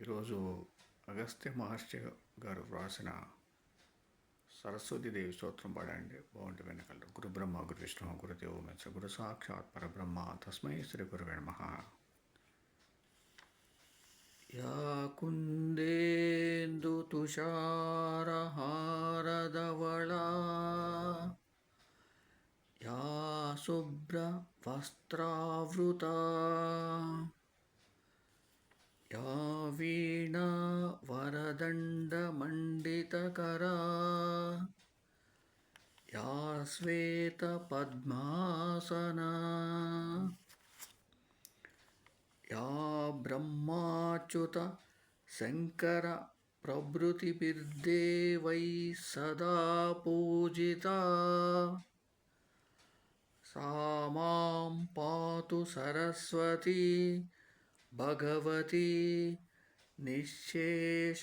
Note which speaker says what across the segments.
Speaker 1: ఈరోజు అగస్త్య మహర్షి గారు వ్రాసిన సరస్వతీదేవి స్తోత్రం పాడండి. బాగుంటే వెనకాల గురు బ్రహ్మ గురు విష్ణు గురుదేవు మెచ్చ గురు సాక్షాత్ పరబ్రహ్మ తస్మై శ్రీ గురువే నమః. యా కుందేందు తుషారహారదవళా యా శుభ్ర వస్త్రావృత या वीणा वरदण्डमण्डितकरा या श्वेतपद्मासना या ब्रह्माच्युत शङ्कर प्रभृतिभिर्देवैः सदा पूजिता सा मां पातु सरस्वती भगवती निःशेष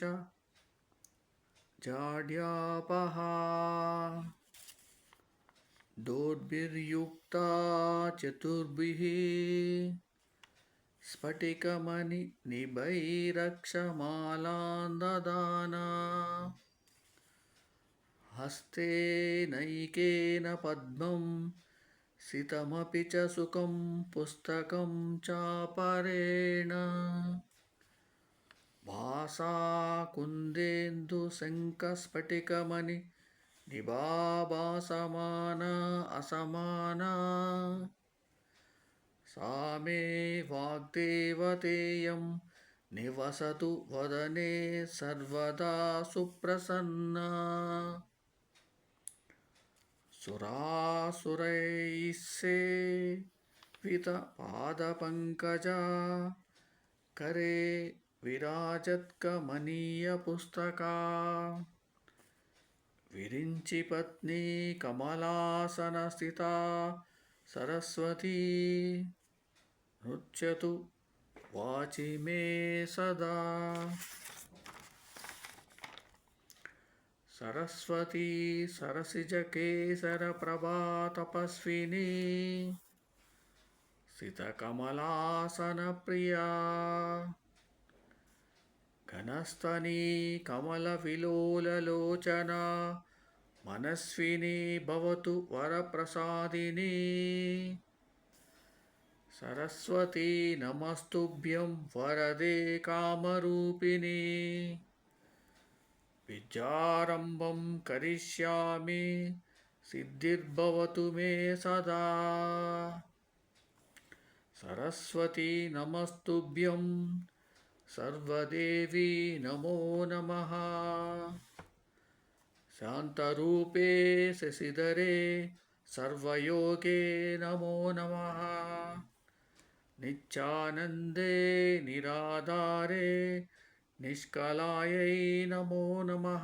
Speaker 1: जाड्यापहा। दोर्भिर्युक्ता चतुर्भिः स्फटिकमणिनिभैरक्षमालां ददाना हस्ते नैकेन पद्मं सितमपि च सुखं पुस्तकं चापरेण भासा कुन्देन्दुशङ्खस्फटिकमणि निभाभासमाना असमाना सा मे वाग्देवतेयं निवसतु वदने सर्वदा सुप्रसन्ना सुरासुरैस्सेवितपादपङ्कजा करे विराजत्कमनीयपुस्तका विरिञ्चि पत्नी कमलासनस्थिता सरस्वती नृत्यतु वाचि मे सदा సరస్వతీ సరసిజకేసర ప్రభా తపస్విని. సితకమలాసన ప్రియా. ఘనస్తనీ కమల విలోలలోచన మనస్విని భవతు వరప్రసాదిని. సరస్వతీ నమస్తుభ్యం వరదే కామరూపిణీ. విద్యారంభం కరిష్యామి సిద్ధిర్భవతు మే సదా సరస్వతీ నమస్తుభ్యం సర్వదేవీ నమో నమ శాంతరూపే శశిధరే సర్వయోగే నమో నమ నిత్యానందే నిరాధారే निष्कलायै नमो नमः।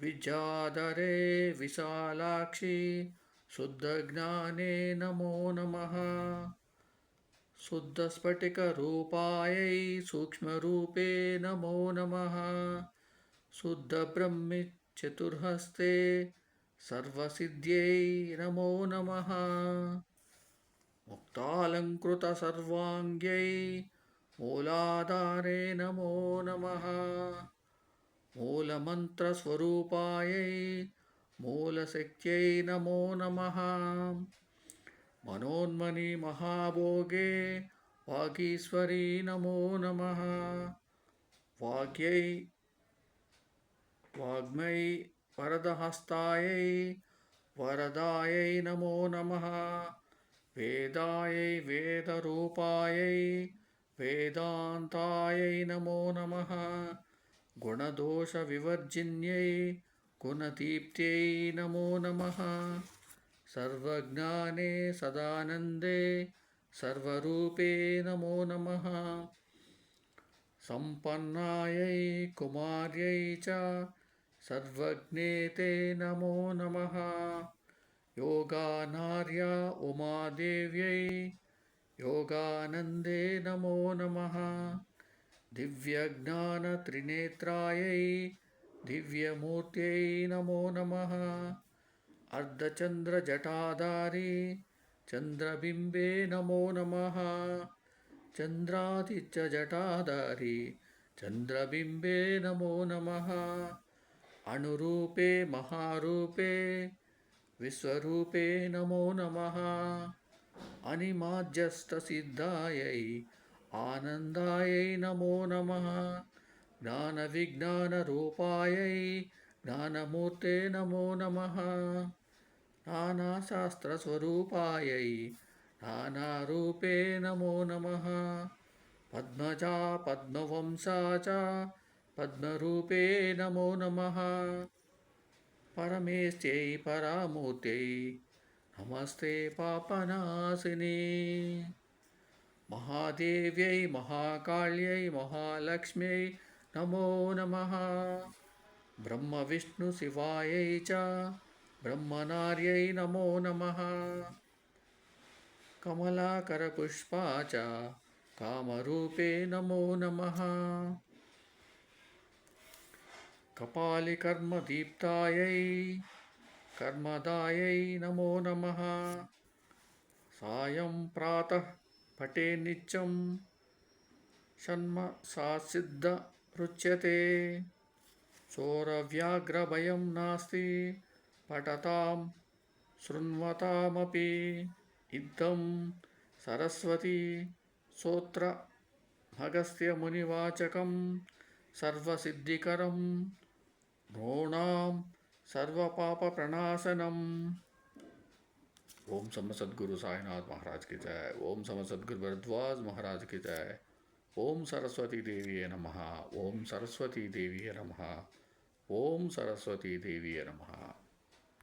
Speaker 1: विद्याधरे विशालाक्षि, शुद्धज्ञाने नमो नमः। शुद्धस्फटिकरूपायै सूक्ष्मरूपे नमो नमः। शुद्धब्रह्मि चतुर्हस्ते सर्वसिद्ध्यै नमो नमः। मुक्तालङ्कृतसर्वाङ्ग्यै మూలాధారే నమో నమ. మూలమంత్రస్వరూపాయై మూలశక్త్యై నమో నమ. మనోన్మని మహాభోగే వాగీశ్వరీ నమో నమ. వాగ్యై వాగ్మై వరదహస్తాయై వరదాయై నమో నమ. వేదాయై వేదరూపాయై वेदान्तायै नमो नमः गुणदोषविवर्जिन्यै गुणदीप्त्यै नमो नमः सर्वज्ञाने सदानन्दे सर्वरूपे नमो नमः सम्पन्नायै कुमार्यै च सर्वज्ञे ते नमो नमः योगानार्या उमादेव्यै योगानन्दे नमो नमः। दिव्यज्ञानत्रिनेत्रायै, दिव्यमूर्त्यै नमो नमः। अर्धचन्द्रजटाधारी, चन्द्रबिम्बे नमो नमः। चन्द्रादित्यजटाधारी, चन्द्रबिम्बे नमो नमः। अणुरूपे, महारूपे, विश्वरूपे नमो नमः। अनिमाज्यस्तसिद्धायै आनन्दायै नमो नमः। ज्ञानविज्ञानरूपायै ज्ञानमूर्ते नमो नमः। नानाशास्त्रस्वरूपायै नानारूपे नमो नमः। पद्मजा, पद्मवंशा च पद्मरूपे नमो नमः। परमेष्ट्यै परामूर्त्यै नमस्ते पापनाशिने। महादेव्यै, महाकाल्यै, महालक्ष्म्यै नमो नमः। ब्रह्मविष्णुशिवायै च, ब्रह्मनार्यै नमो नमः। कमलाकरपुष्पा च, कामरूपे नमो नमः। कपालिकर्मदीप्तायै నమః కపాలికర్మదీప్తాయై కర్మదాయై నమో నమః సాయం ప్రాతః పటే నిత్యం షణ్మ సాసిద్ధ రుచ్యతే చోరవ్యాఘ్రభయం నాస్తి పఠతాం శృణ్వతామపి ఇద్దం సరస్వతి సూత్ర सर्वपापप्रणाशनम्। ओम सम सदगुरु साईनाथ महाराज की जय। ओम सम सदगुरु भरद्वाज महाराज की जय। ओम सरस्वती देवी नम। ओम सरस्वती देवी नम। ओम सरस्वती देवी नम।